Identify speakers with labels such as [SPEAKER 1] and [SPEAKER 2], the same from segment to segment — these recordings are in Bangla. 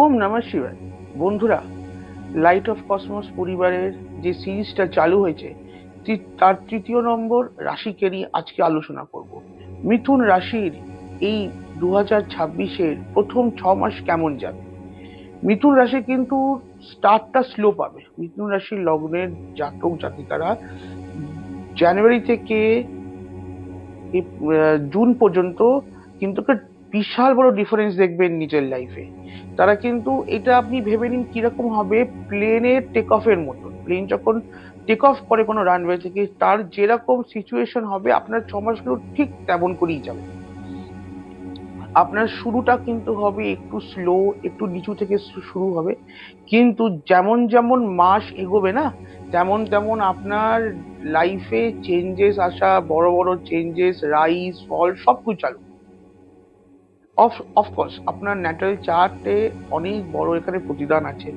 [SPEAKER 1] ওম নমঃ শিবায়। বন্ধুরা লাইট অফ কসমস পরিবারের যে সিরিজটা চালু হয়েছে তার তৃতীয় নম্বর রাশিকে নিয়ে আজকে আলোচনা করব। মিথুন রাশির এই দু হাজার ছাব্বিশের প্রথম ছ মাস কেমন যাবে? মিথুন রাশি কিন্তু স্টার্টটা স্লো পাবে। মিথুন রাশির লগ্নের জাতক জাতিকারা জানুয়ারি থেকে জুন পর্যন্ত কিন্তু একটা বিশাল বড় ডিফারেন্স দেখবেন নিজের লাইফে তারা কিন্তু এটা আপনি ভেবে নিন কীরকম হবে প্লেনের টেক অফের মতো প্লেন যখন টেক অফ করে কোনো রানওয়ে থেকে, তার যেরকম সিচুয়েশন হবে, আপনার ছ মাসগুলো ঠিক তেমন করেই যাবে। আপনার শুরুটা কিন্তু হবে একটু স্লো একটু নিচু থেকে শুরু হবে। কিন্তু যেমন যেমন মাস এগোবে না, তেমন তেমন আপনার লাইফে চেঞ্জেস আসা, বড় বড় চেঞ্জেস রাইজ ফল সব কিছু চালু। অফ অফকোর্স আপনার ন্যাটারাল চার্টে অনেক বড় এখানে প্রতিদান আছে।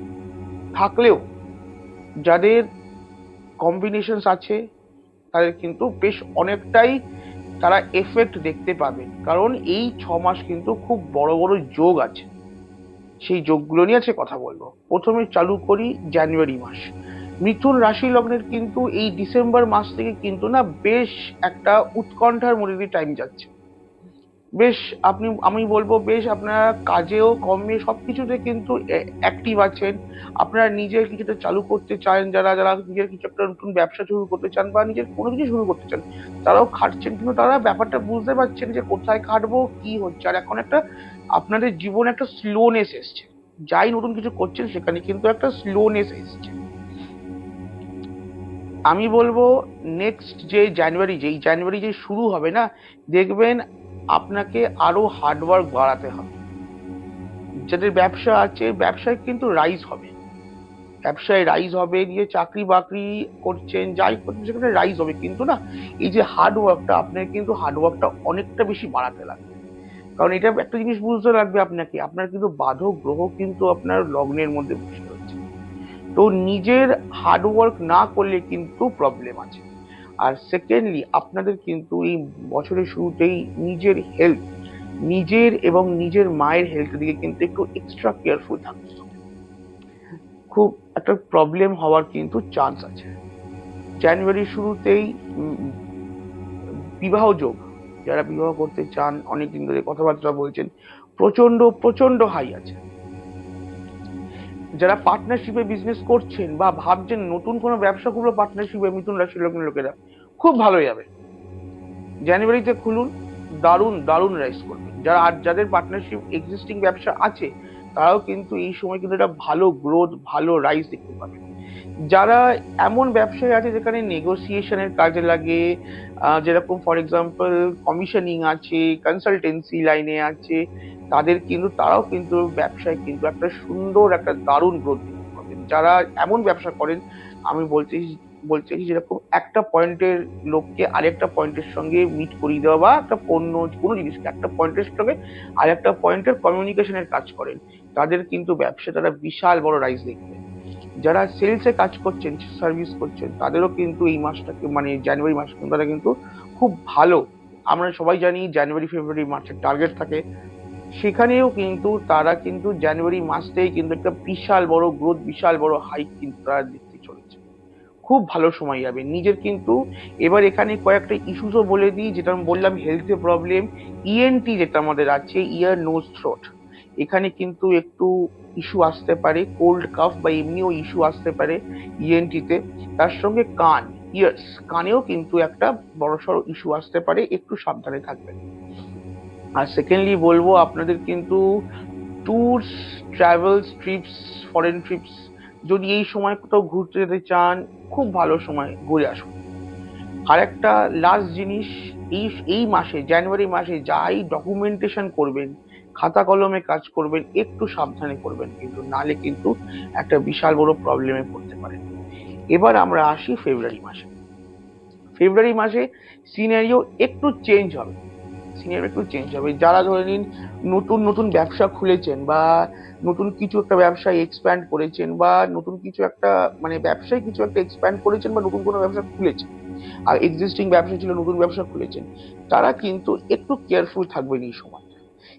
[SPEAKER 1] থাকলেও, যাদের কম্বিনেশনস আছে, তাদের কিন্তু বেশ অনেকটাই তারা এফেক্ট দেখতে পাবে। কারণ এই ছ মাস কিন্তু খুব বড় বড় যোগ আছে। সেই যোগগুলো নিয়ে আছে কথা বলব। প্রথমে চালু করি জানুয়ারি মাস। মিথুন রাশি লগ্নের কিন্তু এই ডিসেম্বর মাস থেকে কিন্তু না বেশ একটা উৎকণ্ঠার মধ্যে দিয়ে টাইম যাচ্ছে। বেশ, আপনি, আমি বলব বেশ, আপনারা কাজেও কমে সব কিছুতে কিন্তু অ্যাক্টিভ আছেন। আপনারা নিজের কিছুটা চালু করতে চান, যারা যারা নিজের কিছু একটা নতুন ব্যবসা শুরু করতে চান বা নিজের কোনো কিছু শুরু করতে চান, তারাও খাটছেন। কিন্তু তারা ব্যাপারটা বুঝতে পারছেন যে কোথায় খাটবো, কি হচ্ছে। আর এখন একটা আপনাদের জীবনে একটা স্লোনেস এসছে। যাই নতুন কিছু করছেন সেখানে কিন্তু একটা স্লোনেস এসছে। আমি বলব নেক্সট যে জানুয়ারি যেই জানুয়ারি যে শুরু হবে না, দেখবেন আপনাকে আরও হার্ডওয়ার্ক বাড়াতে হবে। যাদের ব্যবসা আছে, ব্যবসায় কিন্তু রাইজ হবে। ব্যবসায় রাইজ হবে, নিয়ে চাকরি বাকরি করছেন, যাই করছেন, সেখানে রাইজ হবে। কিন্তু না, এই যে হার্ডওয়ার্কটা আপনার কিন্তু হার্ডওয়ার্কটা অনেকটা বেশি বাড়াতে লাগবে। কারণ এটা একটা জিনিস বুঝতে লাগবে আপনাকে, আপনার কিন্তু বাধক গ্রহ কিন্তু আপনার লগ্নের মধ্যে বসে রয়েছে তো নিজের হার্ডওয়ার্ক না করলে কিন্তু প্রবলেম আছে। আর সেকেন্ডলি আপনাদের কিন্তু এই বছরের শুরুতেই নিজের হেলথ নিজের এবং নিজের মায়ের হেলথের দিকে কিন্তু একটু এক্সট্রা কেয়ারফুল থাকতে হবে। খুব একটা প্রবলেম হওয়ার কিন্তু চান্স আছে। জানুয়ারির শুরুতেই উম, বিবাহ যোগ। যারা বিবাহ করতে চান অনেকদিন ধরে কথাবার্তা বলছেন প্রচণ্ড প্রচণ্ড হাই আছে। যারা পার্টনারশিপে বিজনেস করছেন বা ভাবছেন নতুন কোনো ব্যবসা করব পার্টনারশিপে মিথুন রাশির লগ্ন লোকেরা, খুব ভালো যাবে জানুয়ারিতে খুলুন, দারুণ দারুণ রাইস করবে। যারা আর যাদের পার্টনারশিপ এক্সিস্টিং ব্যবসা আছে তারাও কিন্তু এই সময় কিন্তু একটা ভালো গ্রোথ ভালো রাইস দেখতে পাবে। যারা এমন ব্যবসায়ী আছে যেখানে নেগোসিয়েশনের কাজে লাগে যেরকম ফর এক্সাম্পল কমিশনিং আছে কনসালটেন্সি লাইনে আছে, তাদের কিন্তু, তারাও কিন্তু ব্যবসায় কিন্তু একটা সুন্দর, একটা দারুণ গ্রোথ দেখতে পাবেন। যারা এমন ব্যবসা করেন, আমি বলতে বলতে চাইছি যেরকম একটা পয়েন্টের লোককে আরেকটা পয়েন্টের সঙ্গে মিট করিয়ে দেওয়া বা একটা পণ্য, কোনো জিনিসকে, একটা পয়েন্টের সঙ্গে আরেকটা পয়েন্টের কমিউনিকেশনের কাজ করেন। তাদের কিন্তু ব্যবসা তারা বিশাল বড় রাইজ দেখবে। যারা সেলসে কাজ করছেন সার্ভিস করছেন, তাদেরও কিন্তু এই মাসটাকে মানে জানুয়ারি মাস তারা কিন্তু খুব ভালো। আমরা সবাই জানি জানুয়ারি ফেব্রুয়ারি মার্চের টার্গেট থাকে। সেখানেও কিন্তু তারা কিন্তু জানুয়ারি মাসতেই কিন্তু একটা বিশাল বড় গ্রোথ বিশাল বড় হাইক কিন্তু তারা খুব ভালো সময় যাবে। নিজের কিন্তু এবার এখানে কয়েকটা ইস্যুসও বলে দিই, যেটা আমি বললাম হেলথে প্রবলেম ইএনটি যেটা আমাদের আছে ইয়ার নোজ থ্রোট এখানে কিন্তু একটু ইস্যু আসতে পারে কোল্ড কাফ বা এমনিও ইস্যু আসতে পারে ইএনটিতে তার সঙ্গে কান ইয়ার্স কানেও কিন্তু একটা বড় বড়সড় ইস্যু আসতে পারে, একটু সাবধানে থাকবেন। আর সেকেন্ডলি বলব, আপনাদের কিন্তু tours travels trips foreign trips যদি এই সময় কোথাও ঘুরতে যেতে চান, খুব ভালো সময় ঘুরে আসুন। আর একটা লাস্ট জিনিস, এই এই মাসে জানুয়ারি মাসে যাই ডকুমেন্টেশন করবেন, খাতা কলমে কাজ করবেন, একটু সাবধানে করবেন কিন্তু, নালে কিন্তু একটা বিশাল বড় প্রবলেমে পড়তে পারেন। এবার আমরা আসি ফেব্রুয়ারি মাসে। ফেব্রুয়ারি মাসে সিনারিও একটু চেঞ্জ হবে। সিনারিও একটু চেঞ্জ হবে। যারা ধরে নিন নতুন নতুন ব্যবসা খুলেছেন বা নতুন কিছু একটা ব্যবসায় এক্সপ্যান্ড করেছেন বা নতুন কিছু একটা মানে ব্যবসায় কিছু একটা এক্সপ্যান্ড করেছেন বা নতুন কোনো ব্যবসা খুলেছেন, আর এক্সিস্টিং ব্যবসা ছিল, নতুন ব্যবসা খুলেছেন, তারা কিন্তু একটু কেয়ারফুল থাকবেন এই সময়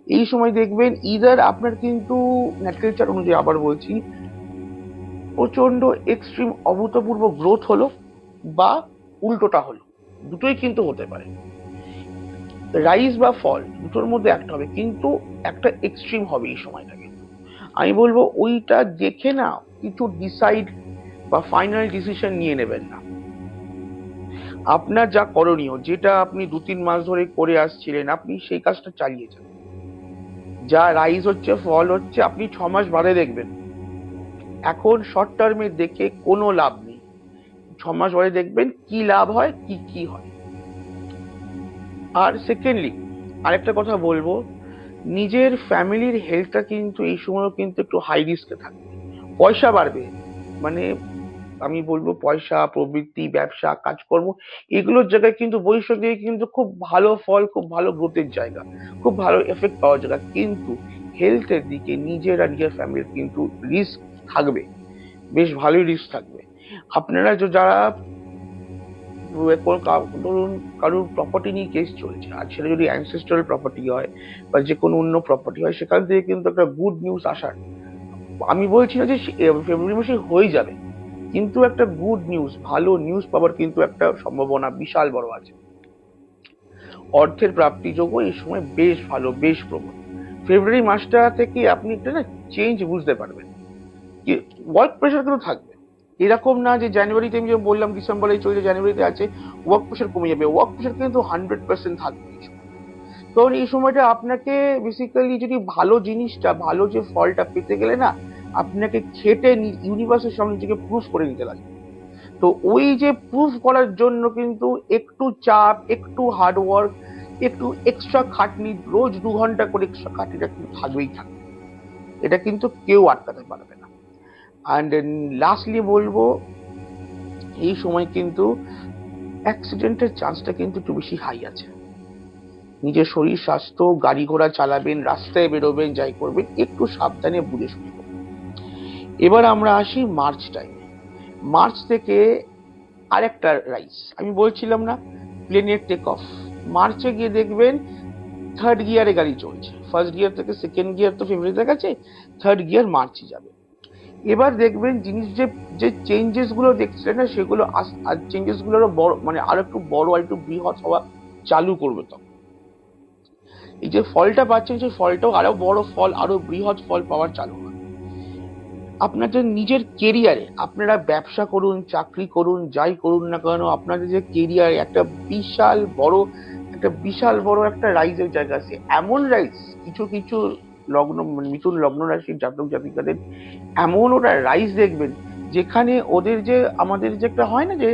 [SPEAKER 1] এই সময় দেখবেন ইদার আপনার কিন্তু ন্যাচারাল চার্ট অনুযায়ী আবার বলছি প্রচণ্ড এক্সট্রিম অভূতপূর্ব গ্রোথ হলো বা উল্টোটা হলো। দুটোই কিন্তু হতে পারে। রাইজ বা ফল দুটোর মধ্যে একটা হবে। কিন্তু একটা এক্সট্রিম হবে এই সময়টা কিন্তু আমি বলব ওইটা দেখে না কিছু ডিসাইড বা ফাইনাল ডিসিশন নিয়ে নেবেন না। আপনার যা করণীয়, যেটা আপনি দু তিন মাস ধরে করে আসছিলেন, আপনি সেই কাজটা চালিয়ে যান। যা রাইজ হচ্ছে ফল হচ্ছে, আপনি ছ মাস বাদে দেখবেন। এখন শর্ট টার্মে দেখে কোনো লাভ নেই। ছ মাস পরে দেখবেন কি লাভ হয়, কি কি হয়। আর সেকেন্ডলি আরেকটা কথা বলব, নিজের ফ্যামিলির হেলথটা কিন্তু এই সময়ও কিন্তু একটু হাই রিস্কে থাকবে পয়সা বাড়বে মানে আমি বলব পয়সা, প্রবৃত্তি, ব্যবসা, কাজকর্ম, এগুলোর জায়গায় কিন্তু ভবিষ্যৎ দিয়ে কিন্তু খুব ভালো ফল, খুব ভালো গ্রোথের জায়গা, খুব ভালো এফেক্ট পাওয়ার জায়গা। কিন্তু হেলথের দিকে নিজের আর নিজের ফ্যামিলির কিন্তু রিস্ক থাকবে, বেশ ভালোই রিস্ক থাকবে। আপনারা যারা ধরুন কারোর প্রপার্টি নিয়ে কেস চলছে। আর সেটা যদি অ্যানসেস্ট্রাল প্রপার্টি হয় বা যে কোনো অন্য প্রপার্টি হয়, সেখান থেকে কিন্তু একটা গুড নিউজ আসার। আমি বলছি না যে ফেব্রুয়ারি মাসে হয়ে যাবে, কিন্তু একটা গুড নিউজ ভালো নিউজ পাওয়ার কিন্তু একটা সম্ভাবনা বিশাল বড় আছে। অর্থের প্রাপ্তি যোগ্য এই সময় বেশ ভালো, বেশ প্রবল। ফেব্রুয়ারি মাসটা থেকে আপনি একটা না চেঞ্জ বুঝতে পারবেন। ওয়ার্ক প্রেশার কিন্তু থাকবে। এরকম না যে জানুয়ারিতে আমি যে বললাম ডিসেম্বরে চলছে জানুয়ারিতে আছে ওয়ার্ক প্রেশার কমে যাবে। ওয়ার্ক প্রেশার কিন্তু হান্ড্রেড পার্সেন্ট থাকবে কারণ এই সময়টা আপনাকে বেসিক্যালি যদি ভালো জিনিসটা, ভালো যে ফলটা পেতে গেলে না, আপনাকে খেটে ইউনিভার্সের সামনে নিজেকে প্রুফ করে নিতে লাগে। তো ওই যে প্রুফ করার জন্য কিন্তু একটু চাপ, একটু হার্ডওয়ার্ক একটু এক্সট্রা খাটনি, রোজ দু ঘণ্টা করে এক্সট্রা খাটনিটা কিন্তু থাকবেই থাকবে। এটা কিন্তু কেউ আটকাতে পারবে না। অ্যান্ড লাস্টলি বলব, এই সময় কিন্তু অ্যাক্সিডেন্টের চান্সটা কিন্তু একটু বেশি হাই আছে। নিজের শরীর, স্বাস্থ্য, গাড়ি ঘোড়া চালাবেন, রাস্তায় বেরোবেন, যাই করবেন, একটু সাবধানে বুঝে শুনে করবেন এবার আমরা আসি মার্চ টাইমে মার্চ থেকে আরেকটা রাইস আমি বলছিলাম না প্লেনের টেক অফ মার্চে গিয়ে দেখবেন থার্ড গিয়ারে গাড়ি চলছে। ফার্স্ট গিয়ার থেকে সেকেন্ড গিয়ার তো ফেব্রুয়ারিতে গেছে থার্ড গিয়ার মার্চে যাবে। এবার দেখবেন জিনিস যে যে চেঞ্জেসগুলো দেখছিলেন না, সেগুলো আরও বড় মানে আরও একটু বড় আর একটু বৃহৎ হওয়া চালু করবে তখন। এই যে ফলটা পাচ্ছেন, সেই ফলটাও আরও বড় ফল, আরও বৃহৎ ফল পাওয়ার চালু হবে। আপনাদের নিজের কেরিয়ারে আপনারা ব্যবসা করুন, চাকরি করুন, যাই করুন না কেন, আপনাদের যে কেরিয়ারে একটা বিশাল বড়, একটা বিশাল বড় একটা রাইজের জায়গা আছে। এমন রাইজ কিছু কিছু লগ্ন, মিথুন লগ্ন রাশির জাতক জাতিকাদের এমন ওরা রাইজ দেখবেন, যেখানে ওদের যে, আমাদের যে একটা হয় না যে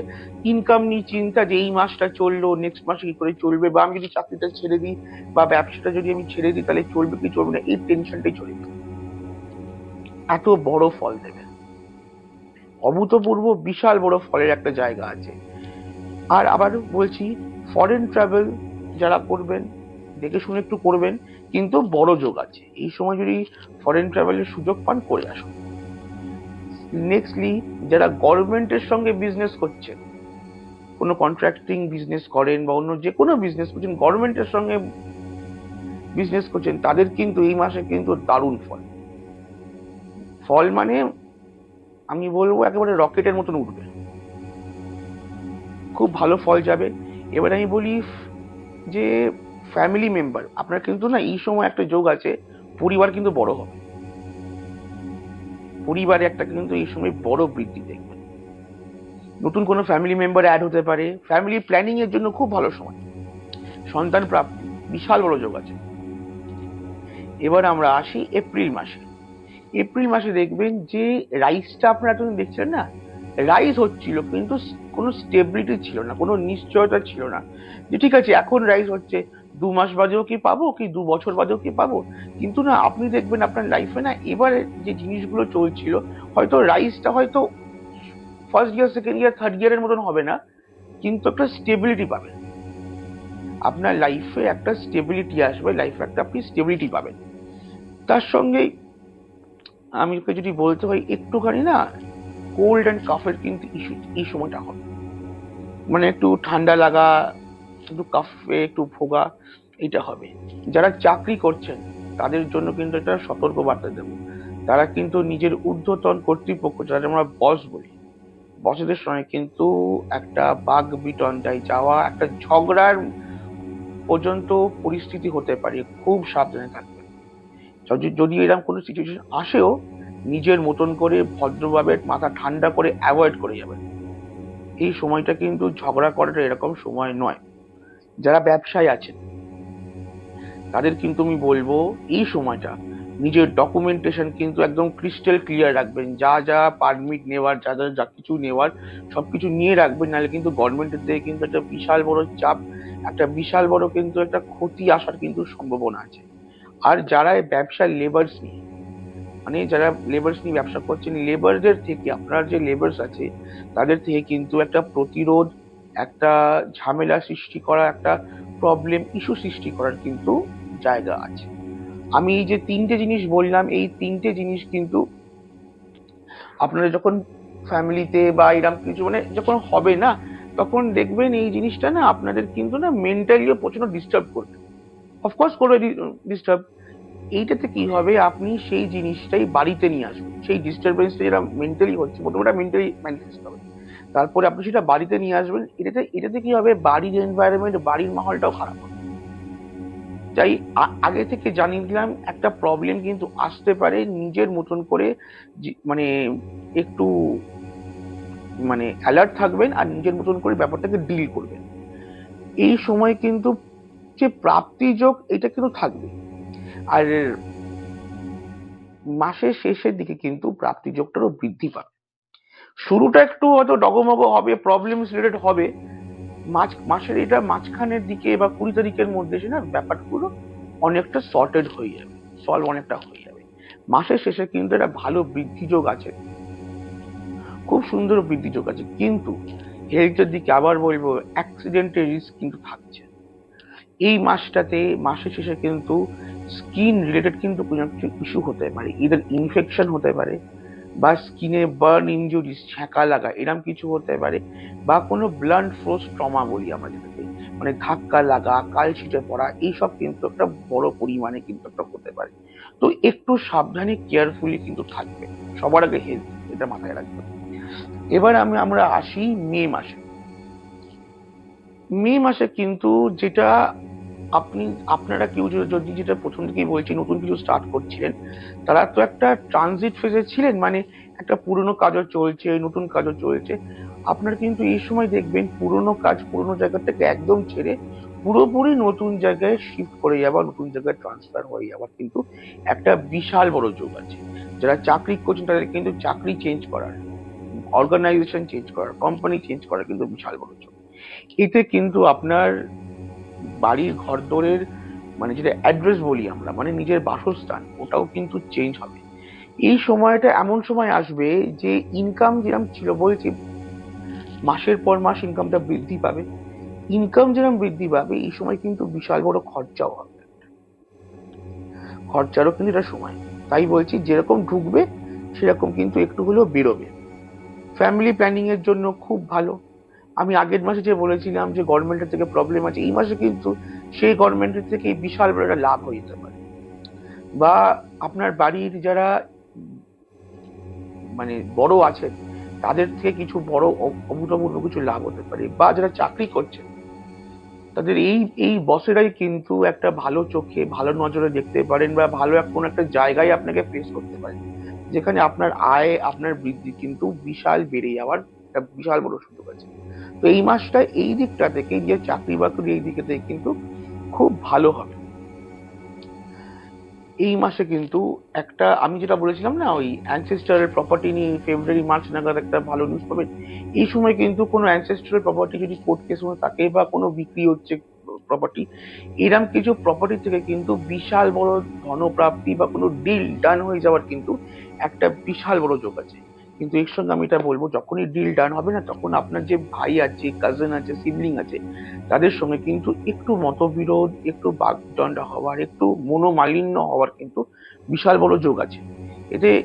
[SPEAKER 1] ইনকাম নিয়ে চিন্তা যে এই মাসটা চলল নেক্সট মাসে কি করে চলবে, বা আমি যদি চাকরিটা ছেড়ে দিই, বা ব্যবসাটা যদি আমি ছেড়ে দিই, তাহলে চলবে কি চলবে না, এই টেনশনটাই চলে এত বড় ফল দেবে অভূতপূর্ব বিশাল বড় ফলের একটা জায়গা আছে। আর আবার বলছি ফরেন ট্রাভেল যারা করবেন, দেখে শুনে একটু করবেন কিন্তু বড় যোগ আছে। এই সময় যদি ফরেন ট্রাভেলের সুযোগ পান, করে আসুন। নেক্সটলি যারা গভর্নমেন্টের সঙ্গে বিজনেস করছেন, কোনো কন্ট্রাক্টিং বিজনেস করেন বা অন্য যে কোনো বিজনেস করছেন গভর্নমেন্টের সঙ্গে বিজনেস করছেন, তাদের কিন্তু এই মাসে কিন্তু দারুণ ফল। ফল মানে আমি বলব একেবারে রকেটের মতন উঠবে। খুব ভালো ফল যাবে। এবার আমি বলি যে ফ্যামিলি মেম্বার আপনার কিন্তু না এই সময় একটা যোগ আছে, পরিবার কিন্তু বড় হবে। পরিবারে একটা কিন্তু এই সময় বড় বৃদ্ধি দেখবেন। নতুন কোনো ফ্যামিলি মেম্বার অ্যাড হতে পারে। ফ্যামিলি প্ল্যানিং এর জন্য খুব ভালো সময়। সন্তান প্রাপ্তি, বিশাল বড় যোগ আছে। এবার আমরা আসি এপ্রিল মাসে। এপ্রিল মাসে দেখবেন যে রাইসটা আপনারা এতদিন দেখছেন না? রাইস হচ্ছিল কিন্তু কোনো স্টেবিলিটি ছিল না, কোনো নিশ্চয়তা ছিল না। যে ঠিক আছে, এখন রাইস হচ্ছে দু মাস বাদেও কি পাবো কি দু বছর বাদেও কি পাবো? কিন্তু না, আপনি দেখবেন আপনার লাইফে না, এবারে যে জিনিসগুলো চলছিল, হয়তো রাইসটা হয়তো first year second year third ইয়ারের মতন হবে না, কিন্তু একটা স্টেবিলিটি পাবেন। আপনার লাইফে একটা স্টেবিলিটি আসবে লাইফে একটা আপনি স্টেবিলিটি পাবেন। তার সঙ্গে আমি যদি বলতে হয়, একটুখানি না কোল্ড অ্যান্ড কাফের কিন্তু ইস্যু এই সময়টা হবে। মানে একটু ঠান্ডা লাগা একটু কাফে একটু ভোগা এটা হবে। যারা চাকরি করছেন, তাদের জন্য কিন্তু একটা সতর্ক বার্তা দেব। তারা কিন্তু নিজের ঊর্ধ্বতন কর্তৃপক্ষ যাদের আমরা বস বলি, বসেদের সঙ্গে কিন্তু একটা বাঘ বিতণ্ডায় যাওয়া, একটা ঝগড়ার পর্যন্ত পরিস্থিতি হতে পারে, খুব সাবধানে থাকবে যদি এরকম কোনো সিচুয়েশন আসেও, নিজের মতন করে ভদ্রভাবে মাথা ঠান্ডা করে অ্যাভয়েড করে যাবেন। এই সময়টা কিন্তু ঝগড়া করাটা এরকম সময় নয়। যারা ব্যবসায় আছেন, তাদের কিন্তু আমি বলব, এই সময়টা নিজের ডকুমেন্টেশন কিন্তু একদম ক্রিস্টাল ক্লিয়ার রাখবেন। যা যা পারমিট নেওয়ার, যা যা যা কিছু নেওয়ার সব কিছু নিয়ে রাখবেন, নাহলে কিন্তু গভর্নমেন্টের থেকে কিন্তু একটা বিশাল বড় চাপ, একটা বিশাল বড় কিন্তু একটা ক্ষতি আসার কিন্তু সম্ভাবনা আছে। আর যারা এই ব্যবসার লেবার্স নিয়ে মানে যারা লেবার্স নিয়ে ব্যবসা করছেন লেবারদের থেকে আপনার যে লেবার্স আছে, তাদের থেকে কিন্তু একটা প্রতিরোধ একটা ঝামেলা সৃষ্টি করা, একটা প্রবলেম ইস্যু সৃষ্টি করার কিন্তু জায়গা আছে। আমি এই যে তিনটে জিনিস বললাম, এই তিনটে জিনিস কিন্তু আপনারা যখন ফ্যামিলিতে বা এরকম কিছু মানে যখন হবে না, তখন দেখবেন এই জিনিসটা না আপনাদের কিন্তু না মেন্টালিও প্রচণ্ড ডিস্টার্ব করবে। অফকোর্স করবে ডিস্টার্ব এইটাতে কি হবে, আপনি সেই জিনিসটাই বাড়িতে নিয়ে আসবেন সেই ডিস্টারবেন্সটা যেটা মেন্টালি হচ্ছে প্রথমে মেন্টালি ম্যানিফেস্ট হবে। তারপরে আপনি সেটা বাড়িতে নিয়ে আসবেন, এটাতে এটাতে কি হবে? বাড়ির এনভায়রনমেন্ট বাড়ির মাহলটাও খারাপ হবে। তাই আগে থেকে জানিয়ে দিলাম, একটা প্রবলেম কিন্তু আসতে পারে নিজের মতন করে মানে একটু মানে অ্যালার্ট থাকবেন আর নিজের মতন করে ব্যাপারটাকে ডিল করবেন। এই সময় কিন্তু যে প্রাপ্তি যোগ, এটা কিন্তু থাকবে। আর মাসের শেষের দিকে কিন্তু প্রাপ্তি যোগটারও বৃদ্ধি পাবে। শুরুটা একটু হয়তো ডগমগ হবে প্রবলেম রিলেটেড হবে। মাঝ, মাসের এটা মাঝখানের দিকে বা কুড়ি তারিখের মধ্যে এসে না ব্যাপারগুলো অনেকটা সর্টেড হয়ে যাবে সলভ অনেকটা হয়ে যাবে। মাসের শেষে কিন্তু একটা ভালো বৃদ্ধি যোগ আছে। খুব সুন্দর বৃদ্ধি যোগ আছে, কিন্তু হেলথের দিকে আবার বলব অ্যাক্সিডেন্টের রিস্ক কিন্তু থাকছে। এই মাসটাতে, মাসের শেষে কিন্তু স্কিন রিলেটেড কিন্তু কোনো ইস্যু হতে পারে ইদার ইনফেকশন হতে পারে বা স্কিনে বার্ন ইনজুরিস ছ্যাঁকা লাগা এরকম কিছু হতে পারে বা কোনো ব্লাড ফ্রোস ট্রমা বলি আমরা যেটাকে মানে ধাক্কা লাগা, কাল কালছিটে পড়া, এইসব কিন্তু একটা বড় পরিমাণে কিন্তু একটা হতে পারে। তো একটু সাবধানে কেয়ারফুলি কিন্তু থাকবে। সবার আগে হেলথ এটা মাথায় রাখবে। এবার আমি, আমরা আসি মে মাসে। মে মাসে কিন্তু যেটা আপনি, আপনারা কেউ যদি যেটা প্রথম থেকেই বলছি, নতুন কিছু স্টার্ট করছিলেন, তারা তো একটা ট্রানজিট ফেজে ছিলেন মানে একটা পুরনো কাজও চলছে, নতুন কাজও চলছে। আপনারা কিন্তু এই সময় দেখবেন, পুরনো কাজ, পুরনো জায়গা থেকে একদম ছেড়ে পুরোপুরি নতুন জায়গায় শিফট করে যাওয়া, নতুন জায়গায় ট্রান্সফার হয়ে যাওয়ার কিন্তু একটা বিশাল বড় যোগ আছে। যারা চাকরি করছেন, তাদের কিন্তু চাকরি চেঞ্জ করার অর্গানাইজেশন চেঞ্জ করার কোম্পানি চেঞ্জ করার কিন্তু বিশাল বড় যোগ। এতে কিন্তু আপনার বাড়ির ঘরদোরের মানে যেটা অ্যাড্রেস বলি আমরা মানে নিজের বাসস্থান, ওটাও কিন্তু চেঞ্জ হবে। এই সময়টা এমন সময় আসবে যে ইনকাম যেরকম ছিল, বলছি মাসের পর মাস ইনকামটা বৃদ্ধি পাবে। ইনকাম যেরকম বৃদ্ধি পাবে, এই সময় কিন্তু বিশাল বড় খরচাও হবে। খরচারও কিন্তু এটা সময়। তাই বলছি যেরকম ঢুকবে, সেরকম কিন্তু একটু হলেও বেরোবে। ফ্যামিলি প্ল্যানিং এর জন্য খুব ভালো। আমি আগের মাসে যে বলেছিলাম যে গভর্নমেন্টের থেকে প্রবলেম আছে, এই মাসে কিন্তু সেই গভর্নমেন্টের থেকে বিশাল বড় একটা লাভ হয়ে যেতে পারে। বা আপনার বাড়ির যারা মানে বড় আছেন, তাদের থেকে কিছু বড় অভূতপূর্ব কিছু লাভ হতে পারে, বা যারা চাকরি করছেন, তাদের এই এই বসেরাই কিন্তু একটা ভালো চোখে, ভালো নজরে দেখতে পারেন বা ভালো কোনো একটা জায়গায় আপনাকে ফেস করতে পারেন, যেখানে আপনার আয়, আপনার বৃদ্ধি কিন্তু বিশাল বেড়ে যাওয়ার একটা বিশাল বড় সুযোগ আছে। তো এই মাসটা এই দিকটা থেকে যে চাকরি বাকরি এই দিকে থেকে কিন্তু খুব ভালো হবে। এই মাসে কিন্তু একটা, আমি যেটা বলেছিলাম না, ওই অ্যানসেস্টারের প্রপার্টি নিয়ে ফেব্রুয়ারি মার্চ নাগাদ একটা ভালো নিউজ পাবেন। এই সময় কিন্তু কোনো অ্যানসেস্টারের প্রপার্টি যদি কোর্ট কেস হয়ে থাকে বা কোনো বিক্রি হচ্ছে প্রপার্টি এরম কিছু প্রপার্টি থেকে কিন্তু বিশাল বড় ধনপ্রাপ্তি বা কোনো ডিল ডান হয়ে যাওয়ার কিন্তু একটা বিশাল বড় যোগ আছে। কিন্তু এর সঙ্গে আমি এটা বলব, যখনই ডিল ডান হবে না, তখন আপনার যে ভাই আছে কাজিন আছে সিবলিং আছে, তাদের সঙ্গে কিন্তু একটু মতবিরোধ, একটু বাগদণ্ডা হওয়ার, একটু মনোমালিন্য হওয়ার কিন্তু বিশাল বড় যোগ আছে। এতে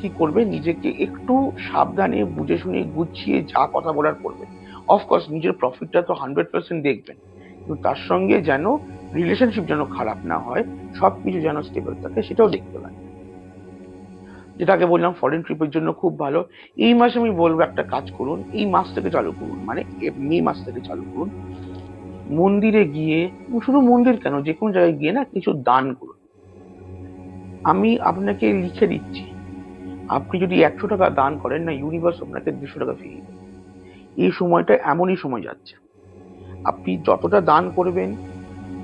[SPEAKER 1] কি করবে? নিজেকে একটু সাবধানে বুঝে শুনে গুছিয়ে যা কথা বলার করবে। অফকোর্স নিজের প্রফিটটা তো হান্ড্রেড পার্সেন্ট দেখবেন। কিন্তু তার সঙ্গে যেন রিলেশনশিপ যেন খারাপ না হয়, সবকিছু যেন স্টেবল থাকে, সেটাও দেখতে লাগে যেটাকে বললাম ফরেন ট্রিপের জন্য খুব ভালো। এই মাসে আমি বলব একটা কাজ করুন, এই মাস থেকে চালু করুন মানে মে মাস থেকে চালু করুন। মন্দিরে গিয়ে, শুধু মন্দির কেন, যে কোনো জায়গায় গিয়ে না কিছু দান করুন। আমি আপনাকে লিখে দিচ্ছি, আপনি যদি একশো টাকা দান করেন না ইউনিভার্স আপনাকে দুশো টাকা ফিরিয়ে দেবে। এই সময়টা এমনই সময় যাচ্ছে। আপনি যতটা দান করবেন,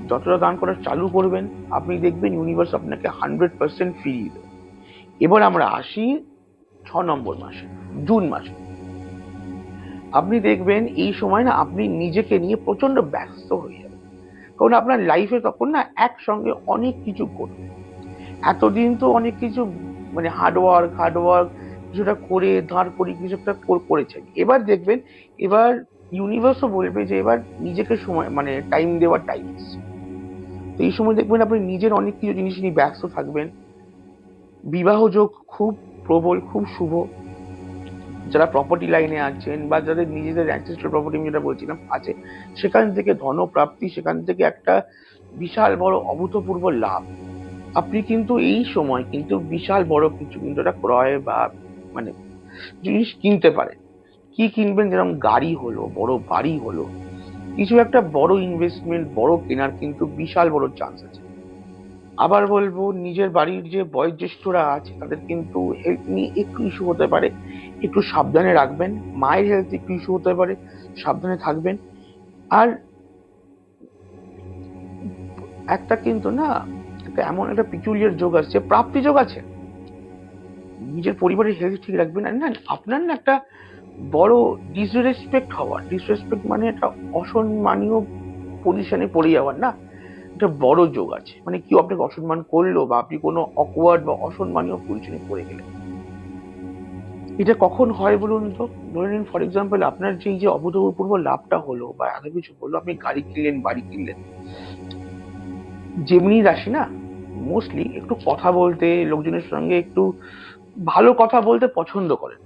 [SPEAKER 1] যতটা দান করা চালু করবেন, আপনি দেখবেন ইউনিভার্স আপনাকে হান্ড্রেড পার্সেন্ট ফিরিয়ে দেবে। এবার আমরা আসি ছ নম্বর মাসে, জুন মাসে। আপনি দেখবেন এই সময় না আপনি নিজেকে নিয়ে প্রচণ্ড ব্যস্ত হয়ে যাবেন। কারণ আপনার লাইফে তখন না একসঙ্গে অনেক কিছু করবে। এতদিন তো অনেক কিছু মানে হার্ডওয়ার্ক হার্ডওয়ার্ক কিছুটা করে, ধার করি কিছু একটা কর- করেছেন। এবার দেখবেন, এবার ইউনিভার্সও বলবে যে এবার নিজেকে সময় মানে টাইম দেওয়ার টাইম তো এই সময় দেখবেন আপনি নিজের অনেক কিছু জিনিস নিয়ে ব্যস্ত থাকবেন। বিবাহ যোগ খুব প্রবল, খুব শুভ। যারা প্রপার্টি লাইনে আছেন বা যাদের নিজেদের অ্যানসেস্ট্রাল প্রপার্টি আমি যেটা বলছিলাম আছে, সেখান থেকে ধনপ্রাপ্তি, সেখান থেকে একটা বিশাল বড় অভূতপূর্ব লাভ। আপনি কিন্তু এই সময় কিন্তু বিশাল বড় কিছু কিন্তু একটা ক্রয় বা মানে জিনিস কিনতে পারেন। কি কিনবেন? যেরকম গাড়ি হলো, বড় বাড়ি হলো, কিছু একটা বড় ইনভেস্টমেন্ট বড় কেনার কিন্তু বিশাল বড় চান্স আছে। আবার বলব, নিজের বাড়ির যে বয়োজ্যেষ্ঠরা আছে, তাদের কিন্তু হেলথ নিয়ে একটু ইস্যু হতে পারে। একটু সাবধানে রাখবেন। মায়ের হেলথ একটু ইস্যু হতে পারে। সাবধানে থাকবেন। আর একটা কিন্তু না, একটা এমন একটা পিকুলিয়ার যোগ আসছে, প্রাপ্তি যোগ আছে। নিজের পরিবারের হেলথ ঠিক রাখবেন। আর না, আপনার না একটা বড় ডিসরেসপেক্ট হওয়ার। ডিসরেসপেক্ট মানে একটা অসম্মানীয় পজিশনে পড়ে যাওয়ার না। একটা বড় যোগ আছে। মানে কেউ আপনাকে অসম্মান করল বা আপনি কোনো অকওয়ার্ড বা অসম্মানীয় পজিশনে পড়ে গেলেন। এটা কখন হয় বলুন তো? ধরে নিন ফর এক্সাম্পল আপনার যে এই যে অভূতপূর্ব লাভটা হলো বা এত কিছু হলো, আপনি গাড়ি কিনলেন, বাড়ি কিনলেন। যেমনি রাশি না? মোস্টলি একটু কথা বলতে, লোকজনের সঙ্গে একটু ভালো কথা বলতে পছন্দ করেন।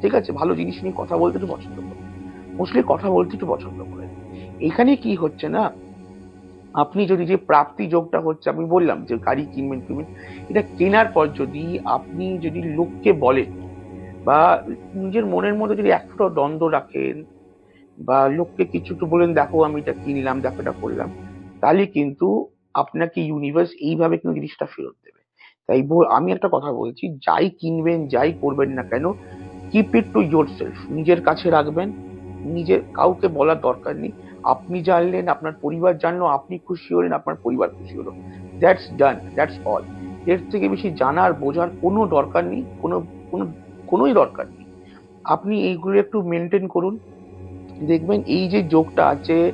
[SPEAKER 1] ঠিক আছে? ভালো জিনিস নিয়ে কথা বলতে একটু পছন্দ করেন। মোস্টলি কথা বলতে একটু পছন্দ করেন। এখানে কি হচ্ছে না? আপনি যদি যে প্রাপ্তি যোগটা হচ্ছে, আমি বললাম যে গাড়ি কিনবেন কিনবেন, এটা কেনার পর যদি আপনি যদি লোককে বলেন বা নিজের মনের মধ্যে যদি একটা দ্বন্দ্ব রাখেন বা লোককে কিছু একটু বলেন, দেখো, আমি এটা কিনলাম, দেখো, এটা করলাম, তাহলে কিন্তু আপনাকে ইউনিভার্স এইভাবে কিন্তু জিনিসটা ফেরত দেবে। তাই আমি একটা কথা বলছি, যাই কিনবেন, যাই করবেন না কেন keep it to yourself নিজের কাছে রাখবেন নিজের কাউকে বলার দরকার নেই। আপনি জানলেন, আপনার পরিবার জানলো, আপনি খুশি হলেন, আপনার পরিবার খুশি হলো। দ্যাটস ডান দ্যাটস অল এর থেকে বেশি জানার, বোঝার কোনো দরকার নেই, কোনো কোনো, কোনোই দরকার নেই। আপনি এইগুলো একটু মেনটেন করুন। দেখবেন এই যে যোগটা আছে,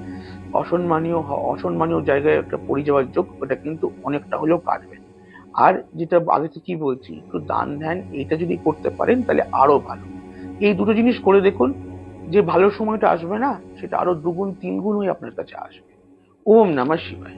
[SPEAKER 1] অসম্মানীয় অসম্মানীয় জায়গায় একটা পড়ে যাওয়ার যোগ, ওটা কিন্তু অনেকটা হলেও কাটবে। আর যেটা আগে থেকেই বলছি, একটু দান ধ্যান এইটা যদি করতে পারেন, তাহলে আরও ভালো। এই দুটো জিনিস করে দেখুন যে ভালো সময়টা আসবে না, সেটা আরও দুগুণ তিনগুণ হয়ে আপনার কাছে আসবে। ওম নমঃ শিবায়।